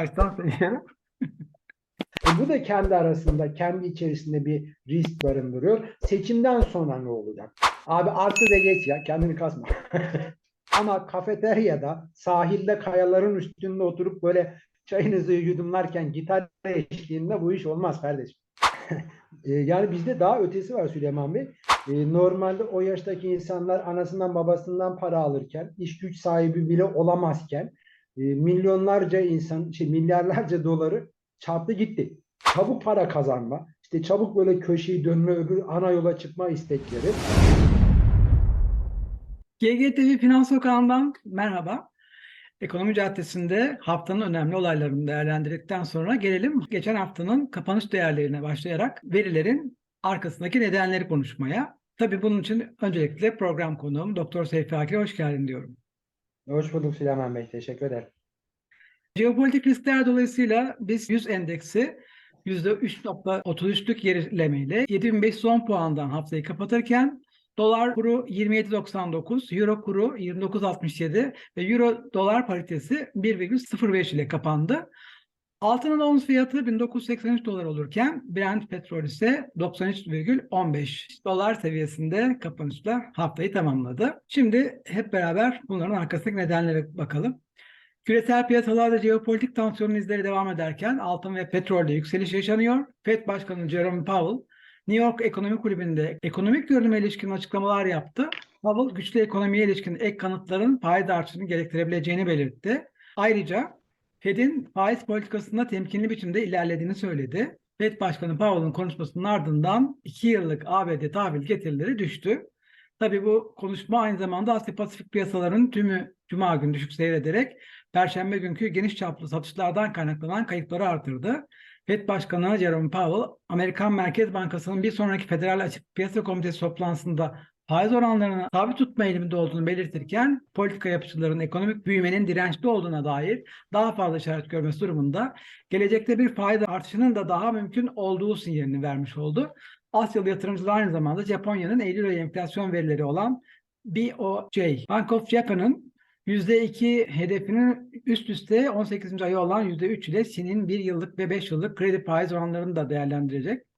Baştan söyleyeyim. E bu da kendi arasında, kendi içerisinde bir risk barındırıyor. Seçimden sonra ne olacak? Abi artı da geç ya, kendini kasma. Ama kafeteryada, sahilde kayaların üstünde oturup böyle çayınızı yudumlarken gitar eşliğinde bu iş olmaz kardeşim. E, yani bizde daha ötesi var Süleyman Bey. E, normalde o yaştaki insanlar anasından babasından para alırken, iş güç sahibi bile olamazken e, milyonlarca insan, şey, milyarlarca doları çarptı gitti. Çabuk para kazanma, işte çabuk böyle köşeyi dönme, öbür ana yola çıkma istekleri. GGTV Finans Sokağı'ndan merhaba. Ekonomi Caddesi'nde haftanın önemli olaylarını değerlendirdikten sonra gelelim geçen haftanın kapanış değerlerine başlayarak verilerin arkasındaki nedenleri konuşmaya. Tabii bunun için öncelikle program konuğum Doktor Seyfi Akil hoş geldin diyorum. Hoş bulduk Süleyman Bey, teşekkür ederim. Jeopolitik riskler dolayısıyla biz 100 endeksi %3.33'lük gerilemeyle 7510 puandan haftayı kapatırken dolar kuru 27.99, euro kuru 29.67 ve euro dolar paritesi 1,05 ile kapandı. Altının ons fiyatı 1983 dolar olurken Brent petrol ise 93,15 dolar seviyesinde kapanışla haftayı tamamladı. Şimdi hep beraber bunların arkasındaki nedenlere bakalım. Küresel piyasalarda jeopolitik tansiyonun izleri devam ederken altın ve petrolde yükseliş yaşanıyor. FED Başkanı Jerome Powell New York Ekonomi Kulübü'nde ekonomik görünüme ilişkin açıklamalar yaptı. Powell güçlü ekonomiye ilişkin ek kanıtların faiz artışını gerektirebileceğini belirtti. Ayrıca Fed'in faiz politikasında temkinli biçimde ilerlediğini söyledi. Fed Başkanı Powell'ın konuşmasının ardından 2 yıllık ABD tahvil getirileri düştü. Tabii bu konuşma aynı zamanda Asya Pasifik piyasalarının tümü Cuma günü düşük seyrederek Perşembe günkü geniş çaplı satışlardan kaynaklanan kayıpları artırdı. FED Başkanı Jerome Powell, Amerikan Merkez Bankası'nın bir sonraki Federal Açık Piyasa Komitesi toplantısında faiz oranlarını sabit tutma eğiliminde olduğunu belirtirken politika yapıcıların ekonomik büyümenin dirençli olduğuna dair daha fazla işaret görmesi durumunda gelecekte bir faiz artışının da daha mümkün olduğu sinyalini vermiş oldu. Asyalı yatırımcılar aynı zamanda Japonya'nın Eylül ayı enflasyon verileri olan BOJ, Bank of Japan'ın %2 hedefinin üst üste 18. ayı olan %3 ile Çin'in 1 yıllık ve 5 yıllık kredi faiz oranlarını da değerlendirecek.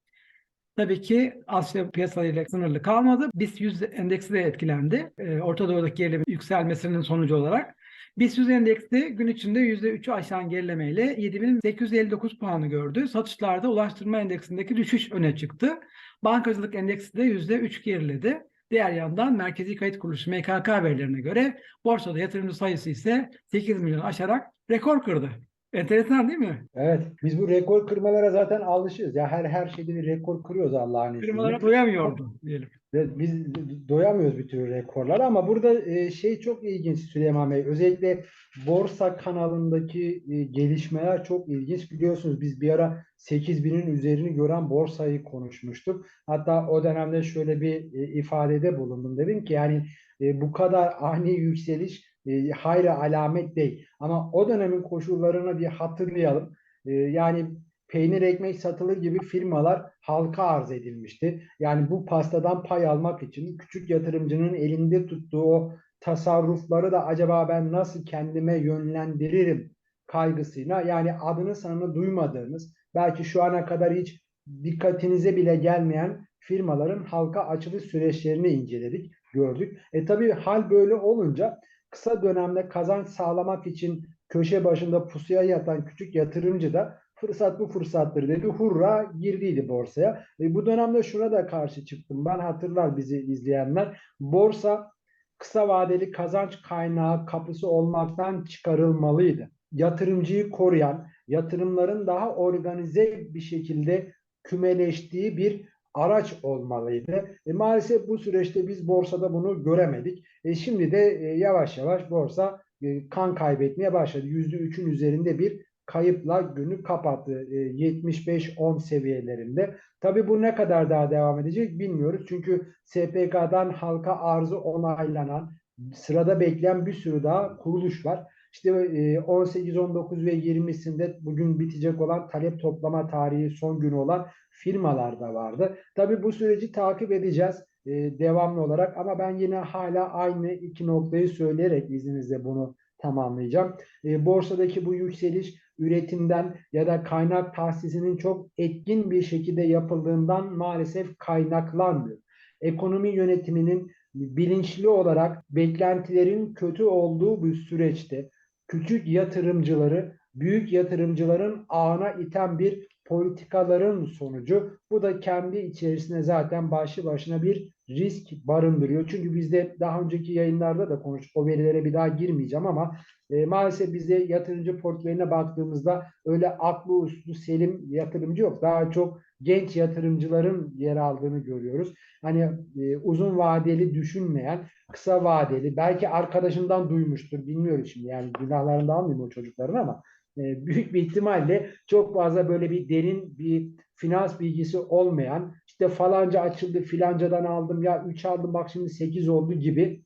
Tabii ki Asya piyasalarıyla sınırlı kalmadı. BIST 100 endeksi de etkilendi. Ee, Orta Doğu'daki gerileme yükselmesinin sonucu olarak. BIST 100 endeksi gün içinde %3'ü aşan gerilemeyle 7859 puanı gördü. Satışlarda ulaştırma endeksindeki düşüş öne çıktı. Bankacılık endeksi de %3 geriledi. Diğer yandan Merkezi Kayıt Kuruluşu MKK verilerine göre borsada yatırımcı sayısı ise 8 milyon aşarak rekor kırdı. Enteresan değil mi? Evet, biz bu rekor kırmalara zaten alışığız. Ya her her şeyde bir rekor kırıyoruz Allah'ın izniyle. Kırmalara doyamıyordu diyelim. Biz doyamıyoruz bir türlü rekorlara ama burada e, şey çok ilginç Süleyman Bey. Özellikle borsa kanalındaki e, gelişmeler çok ilginç. Biliyorsunuz biz bir ara 8000'in üzerini gören borsayı konuşmuştuk. Hatta o dönemde şöyle bir e, ifadede bulundum. Dedim ki yani bu kadar ani yükseliş e, hayra alamet değil. Ama o dönemin koşullarını bir hatırlayalım. E, yani peynir ekmek satılır gibi firmalar halka arz edilmişti. Yani bu pastadan pay almak için küçük yatırımcının elinde tuttuğu o tasarrufları da acaba ben nasıl kendime yönlendiririm kaygısıyla yani adını sanını duymadığınız belki şu ana kadar hiç dikkatinize bile gelmeyen firmaların halka açılış süreçlerini inceledik, gördük. E tabii hal böyle olunca kısa dönemde kazanç sağlamak için köşe başında pusuya yatan küçük yatırımcı da fırsat bu fırsattır dedi. Hurra girdiydi borsaya. E bu dönemde şuna da karşı çıktım. Ben hatırlar bizi izleyenler. Borsa kısa vadeli kazanç kaynağı kapısı olmaktan çıkarılmalıydı. Yatırımcıyı koruyan, yatırımların daha organize bir şekilde kümeleştiği bir araç olmalıydı. E, maalesef bu süreçte biz borsada bunu göremedik. E, şimdi de e, yavaş yavaş borsa e, kan kaybetmeye başladı. %3'ün üzerinde bir kayıpla günü kapattı. E, 75-10 seviyelerinde. Tabii bu ne kadar daha devam edecek bilmiyoruz. Çünkü SPK'dan halka arzı onaylanan, sırada bekleyen bir sürü daha kuruluş var. İşte e, 18, 19 ve 20'sinde bugün bitecek olan talep toplama tarihi son günü olan firmalar da vardı. Tabii bu süreci takip edeceğiz devamlı olarak ama ben yine hala aynı iki noktayı söyleyerek izninizle bunu tamamlayacağım. Borsadaki bu yükseliş üretimden ya da kaynak tahsisinin çok etkin bir şekilde yapıldığından maalesef kaynaklanmıyor. Ekonomi yönetiminin bilinçli olarak beklentilerin kötü olduğu bir süreçte küçük yatırımcıları büyük yatırımcıların ağına iten bir politikaların sonucu. Bu da kendi içerisinde zaten başlı başına bir risk barındırıyor. Çünkü bizde daha önceki yayınlarda da konuştuk. O verilere bir daha girmeyeceğim ama e, maalesef bizde yatırımcı portföyüne baktığımızda öyle aklı uslu selim yatırımcı yok. Daha çok genç yatırımcıların yer aldığını görüyoruz. Hani e, uzun vadeli düşünmeyen, kısa vadeli, belki arkadaşından duymuştur, bilmiyorum şimdi yani günahlarını da almayayım o çocukların ama e, büyük bir ihtimalle çok fazla böyle bir derin bir finans bilgisi olmayan, işte falanca açıldı, filancadan aldım, ya 3 aldım bak şimdi 8 oldu gibi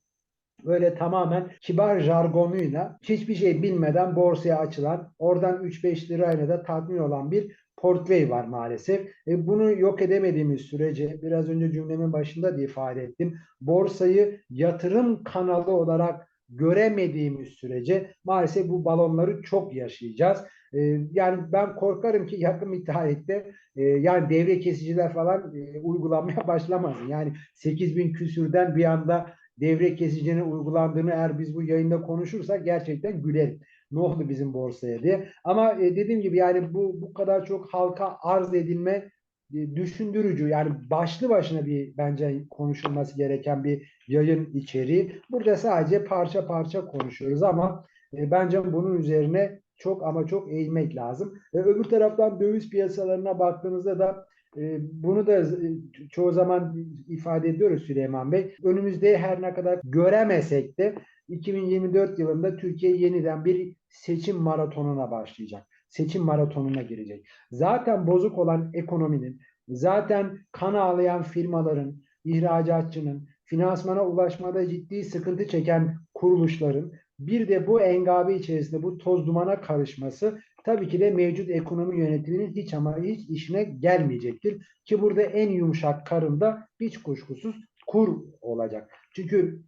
böyle tamamen kibar jargonuyla hiçbir şey bilmeden borsaya açılan, oradan 3-5 lirayla da tatmin olan bir portföy var maalesef. E, bunu yok edemediğimiz sürece biraz önce cümlemin başında da ifade ettim. Borsayı yatırım kanalı olarak göremediğimiz sürece maalesef bu balonları çok yaşayacağız. E, yani ben korkarım ki yakın bir tarihte e, yani devre kesiciler falan e, uygulanmaya başlamasın. Yani 8000 küsürden bir anda devre kesicinin uygulandığını eğer biz bu yayında konuşursak gerçekten gülerim. Ne oldu bizim borsaya diye. Ama e, dediğim gibi yani bu bu kadar çok halka arz edilme e, düşündürücü yani başlı başına bir bence konuşulması gereken bir yayın içeriği. Burada sadece parça parça konuşuyoruz ama e, bence bunun üzerine çok ama çok eğilmek lazım. E, öbür taraftan döviz piyasalarına baktığınızda da e, bunu da e, çoğu zaman ifade ediyoruz Süleyman Bey. Önümüzde her ne kadar göremesek de 2024 yılında Türkiye yeniden bir seçim maratonuna başlayacak. Seçim maratonuna girecek. Zaten bozuk olan ekonominin, zaten kan ağlayan firmaların, ihracatçının, finansmana ulaşmada ciddi sıkıntı çeken kuruluşların bir de bu engabe içerisinde bu toz dumana karışması tabii ki de mevcut ekonomi yönetiminin hiç ama hiç işine gelmeyecektir. Ki burada en yumuşak karında hiç kuşkusuz kur olacak. Çünkü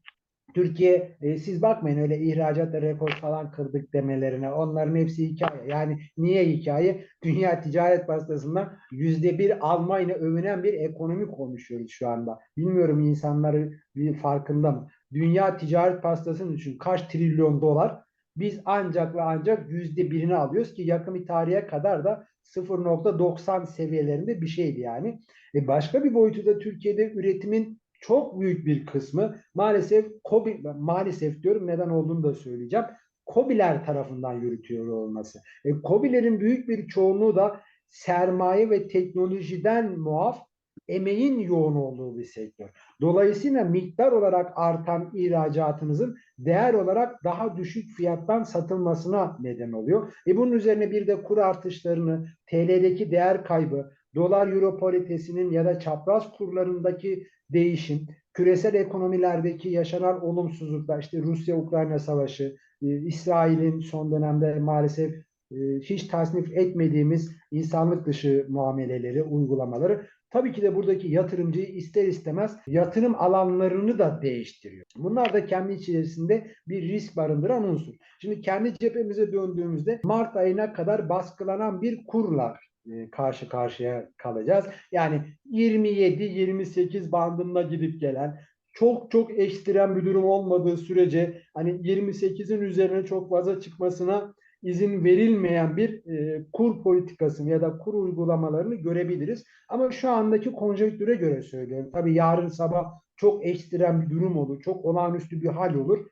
Türkiye e, siz bakmayın öyle ihracatta rekor falan kırdık demelerine. Onların hepsi hikaye. Yani niye hikaye? Dünya ticaret pastasında yüzde bir almayla övünen bir ekonomi konuşuyoruz şu anda. Bilmiyorum insanları bir farkında mı? Dünya ticaret pastasının için kaç trilyon dolar biz ancak ve ancak yüzde birini alıyoruz ki yakın bir tarihe kadar da 0.90 seviyelerinde bir şeydi yani. E başka bir boyutu da Türkiye'de üretimin çok büyük bir kısmı maalesef KOBİ, maalesef diyorum neden olduğunu da söyleyeceğim. KOBİ'ler tarafından yürütüyor olması. E, KOBİ'lerin büyük bir çoğunluğu da sermaye ve teknolojiden muaf emeğin yoğun olduğu bir sektör. Dolayısıyla miktar olarak artan ihracatınızın değer olarak daha düşük fiyattan satılmasına neden oluyor. E bunun üzerine bir de kur artışlarını, TL'deki değer kaybı, dolar euro paritesinin ya da çapraz kurlarındaki değişim, küresel ekonomilerdeki yaşanan olumsuzluklar, işte Rusya-Ukrayna savaşı, e, İsrail'in son dönemde maalesef e, hiç tasnif etmediğimiz insanlık dışı muameleleri, uygulamaları tabii ki de buradaki yatırımcıyı ister istemez yatırım alanlarını da değiştiriyor. Bunlar da kendi içerisinde bir risk barındıran unsur. Şimdi kendi cephemize döndüğümüzde Mart ayına kadar baskılanan bir kurla e, karşı karşıya kalacağız. Yani 27-28 bandında gidip gelen çok çok ekstrem bir durum olmadığı sürece hani 28'in üzerine çok fazla çıkmasına izin verilmeyen bir e, kur politikasını ya da kur uygulamalarını görebiliriz. Ama şu andaki konjonktüre göre söylüyorum. Tabii yarın sabah çok ekstrem bir durum olur, çok olağanüstü bir hal olur.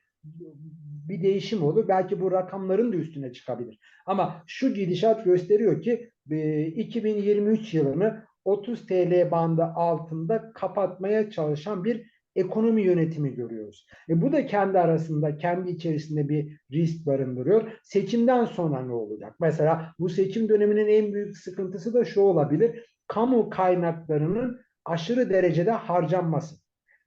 Bir değişim olur. Belki bu rakamların da üstüne çıkabilir. Ama şu gidişat gösteriyor ki 2023 yılını 30 TL bandı altında kapatmaya çalışan bir ekonomi yönetimi görüyoruz. E bu da kendi arasında, kendi içerisinde bir risk barındırıyor. Seçimden sonra ne olacak? Mesela bu seçim döneminin en büyük sıkıntısı da şu olabilir. Kamu kaynaklarının aşırı derecede harcanması.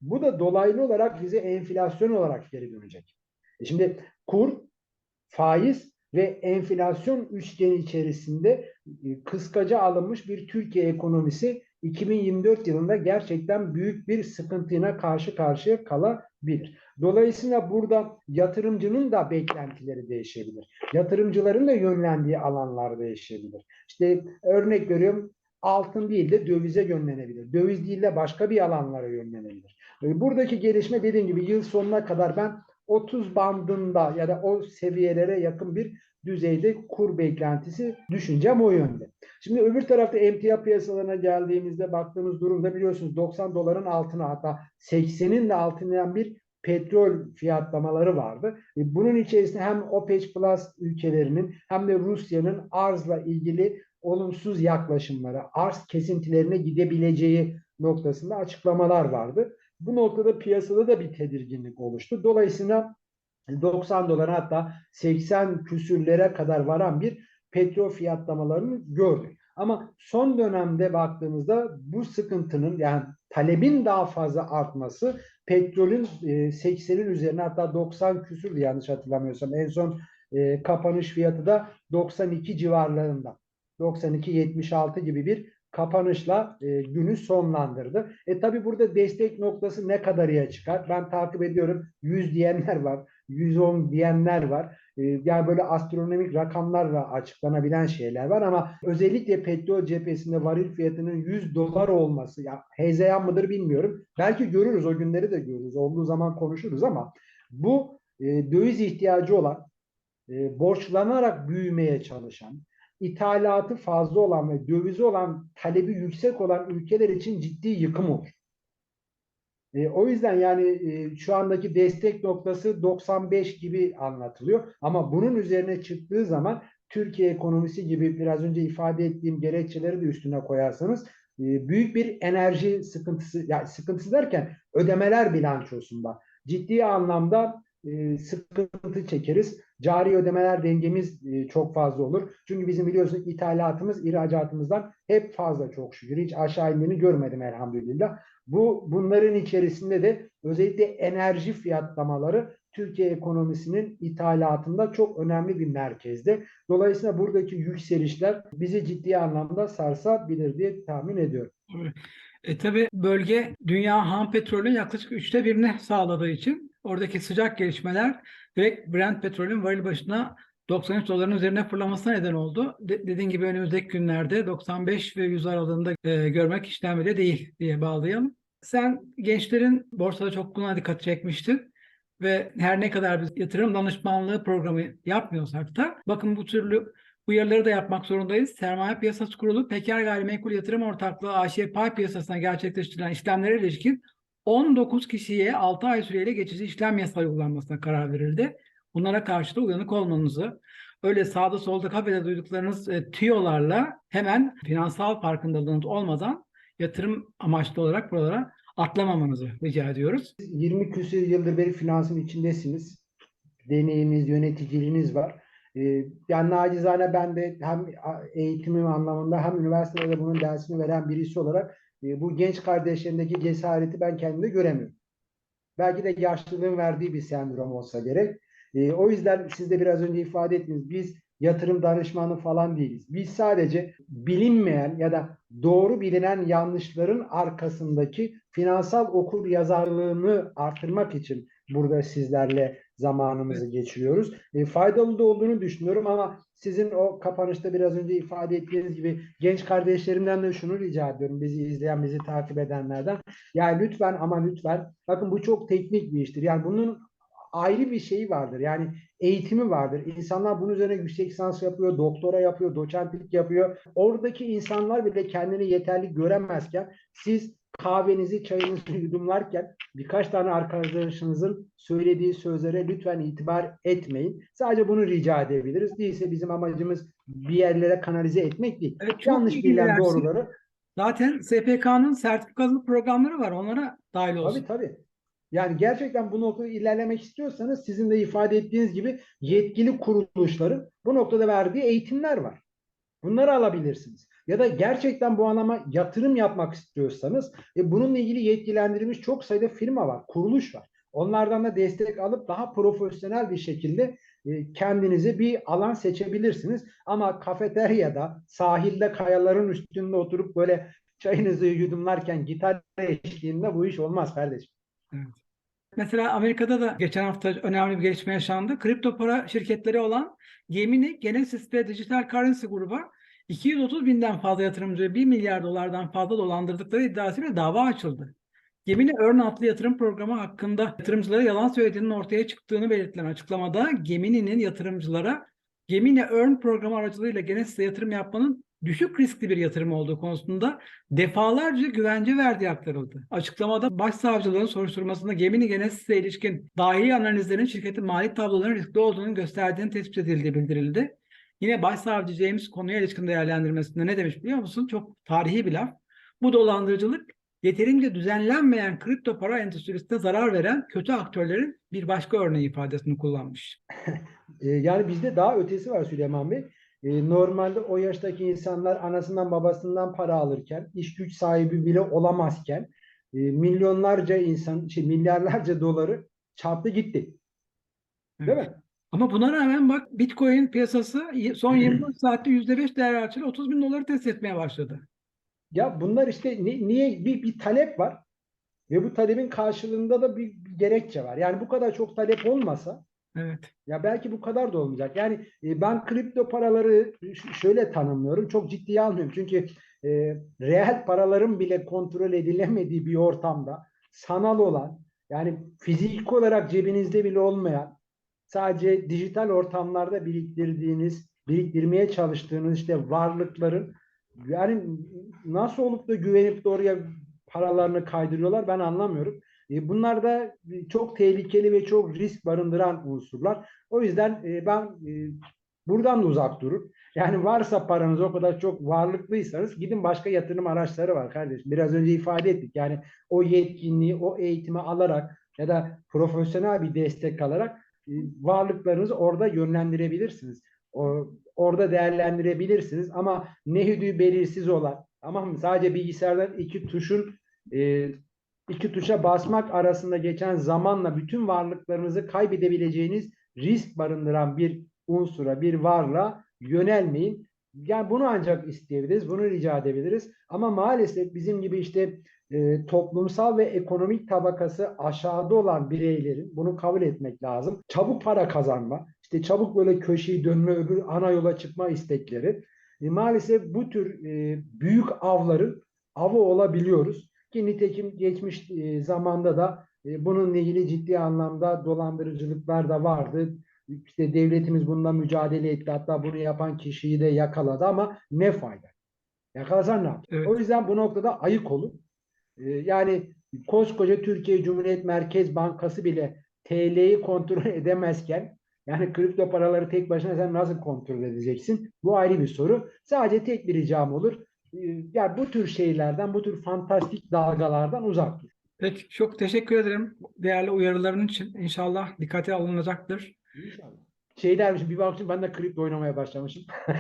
Bu da dolaylı olarak bize enflasyon olarak geri dönecek. E şimdi kur, faiz ve enflasyon üçgeni içerisinde kıskaca alınmış bir Türkiye ekonomisi 2024 yılında gerçekten büyük bir sıkıntıyla karşı karşıya kalabilir. Dolayısıyla burada yatırımcının da beklentileri değişebilir. Yatırımcıların da yönlendiği alanlar değişebilir. İşte örnek veriyorum altın değil de dövize yönlenebilir. Döviz değil de başka bir alanlara yönlenebilir. E, Buradaki gelişme dediğim gibi yıl sonuna kadar ben 30 bandında ya da o seviyelere yakın bir düzeyde kur beklentisi düşüncem o yönde. Şimdi öbür tarafta emtia piyasalarına geldiğimizde baktığımız durumda biliyorsunuz 90 doların altına hatta 80'in de altına bir petrol fiyatlamaları vardı. E, Bunun içerisinde hem OPEC Plus ülkelerinin hem de Rusya'nın arzla ilgili olumsuz yaklaşımları, arz kesintilerine gidebileceği noktasında açıklamalar vardı. Bu noktada piyasada da bir tedirginlik oluştu. Dolayısıyla 90 dolar hatta 80 küsürlere kadar varan bir petrol fiyatlamalarını gördük. Ama son dönemde baktığımızda bu sıkıntının yani talebin daha fazla artması petrolün e, 80'in üzerine hatta 90 küsürdü yanlış hatırlamıyorsam. En son e, kapanış fiyatı da 92 civarlarında. 92-76 gibi bir kapanışla e, günü sonlandırdı. E tabi burada destek noktası ne kadarıya çıkar? Ben takip ediyorum. 100 diyenler var. 110 diyenler var. E, yani böyle astronomik rakamlarla açıklanabilen şeyler var ama özellikle petrol cephesinde varil fiyatının 100 dolar olması ya hezeyan mıdır bilmiyorum. Belki görürüz o günleri de görürüz. Olduğu zaman konuşuruz ama bu e, döviz ihtiyacı olan e, borçlanarak büyümeye çalışan, ithalatı fazla olan ve dövizi olan, talebi yüksek olan ülkeler için ciddi yıkım olur. E, o yüzden yani e, şu andaki destek noktası 95 gibi anlatılıyor. Ama bunun üzerine çıktığı zaman Türkiye ekonomisi gibi biraz önce ifade ettiğim gerekçeleri de üstüne koyarsanız e, büyük bir enerji sıkıntısı, yani sıkıntısı derken ödemeler bilançosunda ciddi anlamda e, sıkıntı çekeriz. Cari ödemeler dengemiz e, çok fazla olur. Çünkü bizim biliyorsunuz ithalatımız ihracatımızdan hep fazla çok şükür. Hiç aşağı indiğini görmedim elhamdülillah. Bu bunların içerisinde de özellikle enerji fiyatlamaları Türkiye ekonomisinin ithalatında çok önemli bir merkezde. Dolayısıyla buradaki yükselişler bizi ciddi anlamda sarsabilir diye tahmin ediyorum. E tabi bölge dünya ham petrolün yaklaşık üçte birini sağladığı için oradaki sıcak gelişmeler direkt Brent petrolün varil başına 93 doların üzerine fırlamasına neden oldu. De- dediğin gibi önümüzdeki günlerde 95 ve 100 aralığında e, görmek bile değil diye bağlayalım. Sen gençlerin borsada çok buna dikkat çekmiştin ve her ne kadar biz yatırım danışmanlığı programı yapmıyorsak da bakın bu türlü uyarıları da yapmak zorundayız. Sermaye Piyasası Kurulu Peker Gayrimenkul Yatırım Ortaklığı AŞ pay piyasasına gerçekleştirilen işlemlere ilişkin 19 kişiye 6 ay süreyle geçici işlem yasağı uygulanmasına karar verildi. Bunlara karşı da uyanık olmanızı, öyle sağda solda kafede duyduklarınız e, tüyolarla hemen finansal farkındalığınız olmadan yatırım amaçlı olarak buralara atlamamanızı rica ediyoruz. 20 küsur yıldır beri finansın içindesiniz. Deneyiminiz, yöneticiliğiniz var. Ee, yani nacizane ben de hem eğitimim anlamında hem üniversitede bunun dersini veren birisi olarak e, bu genç kardeşlerindeki cesareti ben kendimde göremiyorum. Belki de yaşlılığın verdiği bir sendrom olsa gerek. E, o yüzden siz de biraz önce ifade ettiniz. Biz yatırım danışmanı falan değiliz. Biz sadece bilinmeyen ya da doğru bilinen yanlışların arkasındaki finansal okur yazarlığını artırmak için burada sizlerle zamanımızı geçiriyoruz. E, faydalı da olduğunu düşünüyorum ama sizin o kapanışta biraz önce ifade ettiğiniz gibi genç kardeşlerimden de şunu rica ediyorum. Bizi izleyen, bizi takip edenlerden. Yani lütfen ama lütfen bakın bu çok teknik bir iştir. Yani bunun ayrı bir şeyi vardır. Yani eğitimi vardır. İnsanlar bunun üzerine yüksek lisans yapıyor, doktora yapıyor, doçentlik yapıyor. Oradaki insanlar bile kendini yeterli göremezken siz kahvenizi, çayınızı yudumlarken birkaç tane arkadaşınızın söylediği sözlere lütfen itibar etmeyin. Sadece bunu rica edebiliriz. Değilse bizim amacımız bir yerlere kanalize etmek değil. Evet, Yanlış bilinen doğruları Zaten SPK'nın sertifikalı programları var. Onlara dahil olsun. Tabii tabii. Yani gerçekten bu noktada ilerlemek istiyorsanız sizin de ifade ettiğiniz gibi yetkili kuruluşların bu noktada verdiği eğitimler var. Bunları alabilirsiniz. Ya da gerçekten bu anlama yatırım yapmak istiyorsanız e, bununla ilgili yetkilendirilmiş çok sayıda firma var, kuruluş var. Onlardan da destek alıp daha profesyonel bir şekilde e, kendinize bir alan seçebilirsiniz. Ama kafeteryada, sahilde kayaların üstünde oturup böyle çayınızı yudumlarken gitar eşliğinde bu iş olmaz kardeşim. Mesela Amerika'da da geçen hafta önemli bir gelişme yaşandı. Kripto para şirketleri olan Gemini, Genesis ve Digital Currency gruba 230 binden fazla yatırımcıya 1 milyar dolardan fazla dolandırdıkları iddiasıyla dava açıldı. Gemini Earn adlı yatırım programı hakkında yatırımcılara yalan söylediğinin ortaya çıktığını belirtilen açıklamada Gemini'nin yatırımcılara Gemini Earn programı aracılığıyla Genesis'e yatırım yapmanın düşük riskli bir yatırım olduğu konusunda defalarca güvence verdiği aktarıldı. Açıklamada başsavcılığın soruşturmasında Gemini Genesis'e ilişkin dahi analizlerin şirketin mali tablolarının riskli olduğunu gösterdiğini tespit edildiği bildirildi. Yine başsavcı James konuya ilişkin değerlendirmesinde ne demiş biliyor musun? Çok tarihi bir laf. Bu dolandırıcılık yeterince düzenlenmeyen kripto para endüstrisine zarar veren kötü aktörlerin bir başka örneği ifadesini kullanmış. E, yani bizde daha ötesi var Süleyman Bey. E, normalde o yaştaki insanlar anasından babasından para alırken, iş güç sahibi bile olamazken e, milyonlarca insan, şey, milyarlarca doları çarptı gitti. Değil mi? Ama buna rağmen bak Bitcoin piyasası son 24 saatte %5 değer artışıyla 30 bin doları test etmeye başladı. Ya bunlar işte ni- niye bir, bir talep var ve bu talebin karşılığında da bir, bir gerekçe var. Yani bu kadar çok talep olmasa Evet. ya belki bu kadar da olmayacak. Yani e, ben kripto paraları şöyle tanımlıyorum. Çok ciddiye almıyorum. Çünkü e, reel paraların bile kontrol edilemediği bir ortamda sanal olan yani fiziki olarak cebinizde bile olmayan sadece dijital ortamlarda biriktirdiğiniz, biriktirmeye çalıştığınız işte varlıkların yani nasıl olup da güvenip de oraya paralarını kaydırıyorlar ben anlamıyorum. E, Bunlar da çok tehlikeli ve çok risk barındıran unsurlar. O yüzden e, ben e, buradan da uzak durun. Yani varsa paranız o kadar çok varlıklıysanız gidin başka yatırım araçları var kardeşim. Biraz önce ifade ettik. Yani o yetkinliği, o eğitimi alarak ya da profesyonel bir destek alarak e, varlıklarınızı orada yönlendirebilirsiniz. Orada değerlendirebilirsiniz ama nehüdü belirsiz olan ama sadece bilgisayardan iki tuşun e, iki tuşa basmak arasında geçen zamanla bütün varlıklarınızı kaybedebileceğiniz risk barındıran bir unsura, bir varlığa yönelmeyin. Yani bunu ancak isteyebiliriz, bunu rica edebiliriz. Ama maalesef bizim gibi işte e, toplumsal ve ekonomik tabakası aşağıda olan bireylerin bunu kabul etmek lazım. Çabuk para kazanma, işte çabuk böyle köşeyi dönme, öbür ana yola çıkma istekleri. E, maalesef bu tür e, büyük avların avı olabiliyoruz. Ki nitekim geçmiş e, zamanda da e, bununla ilgili ciddi anlamda dolandırıcılıklar da vardı. İşte devletimiz bununla mücadele etti. Hatta bunu yapan kişiyi de yakaladı ama ne fayda? Yakalasan ne yap? Evet. O yüzden bu noktada ayık olun. E, yani koskoca Türkiye Cumhuriyet Merkez Bankası bile TL'yi kontrol edemezken yani kripto paraları tek başına sen nasıl kontrol edeceksin? Bu ayrı bir soru. Sadece tek bir ricam olur. Ee, Yani bu tür şeylerden, bu tür fantastik dalgalardan uzak dur. Peki çok teşekkür ederim değerli uyarıların için. İnşallah dikkate alınacaktır. İnşallah. Şey dermişim, bir bakmışım ben de kripto oynamaya başlamışım.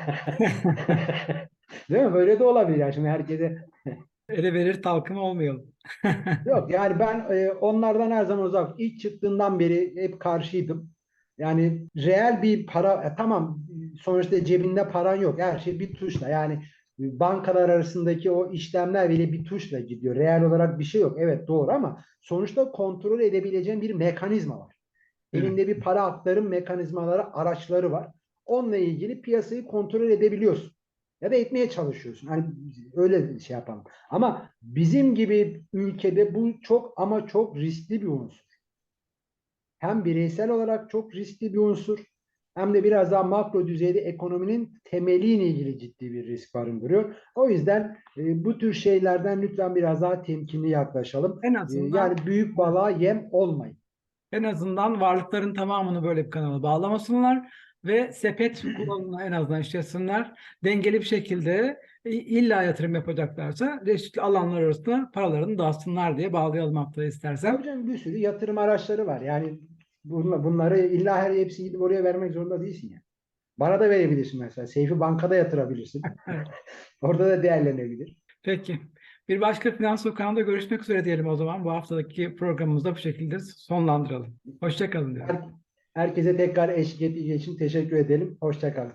Değil mi? Böyle de olabilir yani şimdi herkese. Ele verir talkım olmayalım. Yok yani ben e, onlardan her zaman uzak. İlk çıktığından beri hep karşıydım. Yani reel bir para, e, tamam sonuçta cebinde paran yok. Her şey bir tuşla. Yani bankalar arasındaki o işlemler bile bir tuşla gidiyor. Reel olarak bir şey yok. Evet doğru ama sonuçta kontrol edebileceğin bir mekanizma var. Elinde bir para aktarım mekanizmaları, araçları var. Onunla ilgili piyasayı kontrol edebiliyorsun. Ya da etmeye çalışıyorsun. Hani öyle şey yapalım. Ama bizim gibi ülkede bu çok ama çok riskli bir unsur. Hem bireysel olarak çok riskli bir unsur hem de biraz daha makro düzeyde ekonominin temeliyle ilgili ciddi bir risk barındırıyor. O yüzden e, bu tür şeylerden lütfen biraz daha temkinli yaklaşalım. En E, azından yani büyük balığa yem olmayın. en azından varlıkların tamamını böyle bir kanala bağlamasınlar ve sepet kullanımına en azından işlesinler. Dengeli bir şekilde illa yatırım yapacaklarsa çeşitli alanlar arasında paralarını dağıtsınlar diye bağlayalım haftaya istersen. Canım bir sürü yatırım araçları var. Yani bunla- bunları illa her hepsini gidip oraya vermek zorunda değilsin yani. Bana da verebilirsin mesela. Seyfi bankada yatırabilirsin. Orada da değerlenebilir. Peki. Bir başka Finans Sokağı'nda görüşmek üzere diyelim o zaman. Bu haftaki programımızı da bu şekilde sonlandıralım. Hoşçakalın diyorum. Her- herkese tekrar eşlik ettiği için teşekkür edelim. Hoşça kalın.